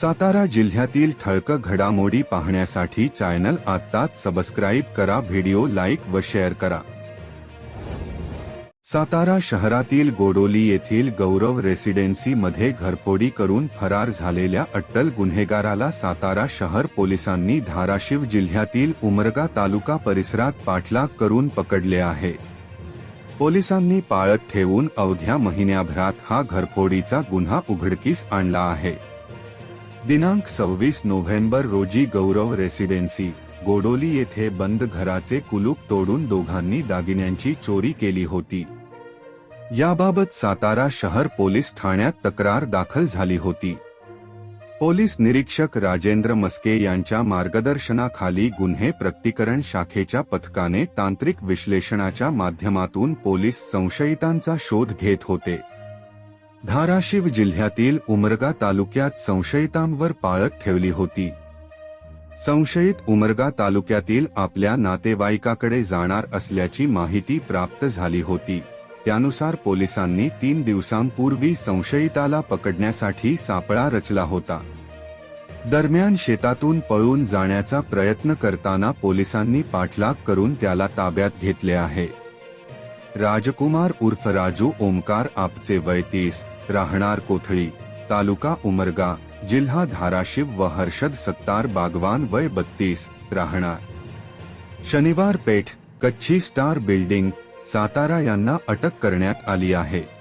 सातारा जिल्ह्यातील ठळक घडामोडी पाहण्यासाठी चॅनल आत्ताच सबस्क्राईब करा व्हिडिओ लाईक व शेअर करा. सातारा शहरातील गोडोली येथील गौरव रेसिडेन्सीमध्ये घरफोडी करून फरार झालेल्या अट्टल गुन्हेगाराला सातारा शहर पोलिसांनी धाराशिव जिल्ह्यातील उमरगा तालुका परिसरात पाठलाग करून पकडले आहे. पोलिसांनी पाळत ठेवून अवघ्या महिन्याभरात हा घरफोडीचा गुन्हा उघडकीस आणला आहे. दिनांक सव्वीस नोव्हेंबर रोजी गौरव रेसिडेन्सी गोडोली येथे बंद घराचे कुलूप तोडून दोघांनी दागिन्यांची चोरी केली होती. याबाबत सातारा शहर पोलीस ठाण्यात तक्रार दाखल झाली होती. पोलीस निरीक्षक राजेंद्र मस्के यांच्या मार्गदर्शनाखाली गुन्हे प्रतिकरण शाखेच्या पथकाने तांत्रिक विश्लेषणाच्या माध्यमातून पोलीस संशयितांचा शोध घेत होते. धाराशिव जिल्ह्यातील उमरगा तालुक्यात संशयितांवर पाळत ठेवली होती. संशयित उमरगा तालुक्यातील आपल्या नातेवाईकाकडे जाणार असल्याची माहिती प्राप्त झाली होती. त्यानुसार पोलिसांनी तीन दिवसांपूर्वी संशयिताला पकडण्यासाठी सापळा रचला होता. दरम्यान शेतातून पळून जाण्याचा प्रयत्न करताना पोलिसांनी पाठलाग करून त्याला ताब्यात घेतले आहे. राजकुमार उर्फ राजू ओमकार आपचे वय तीस राहणार कोथळी तालुका उमरगा जिल्हा धाराशिव व हर्षद सत्तार बागवान वय बत्तीस राहणार. शनिवार पेठ कच्छी स्टार बिल्डिंग सातारा यांना अटक करण्यात आली आहे.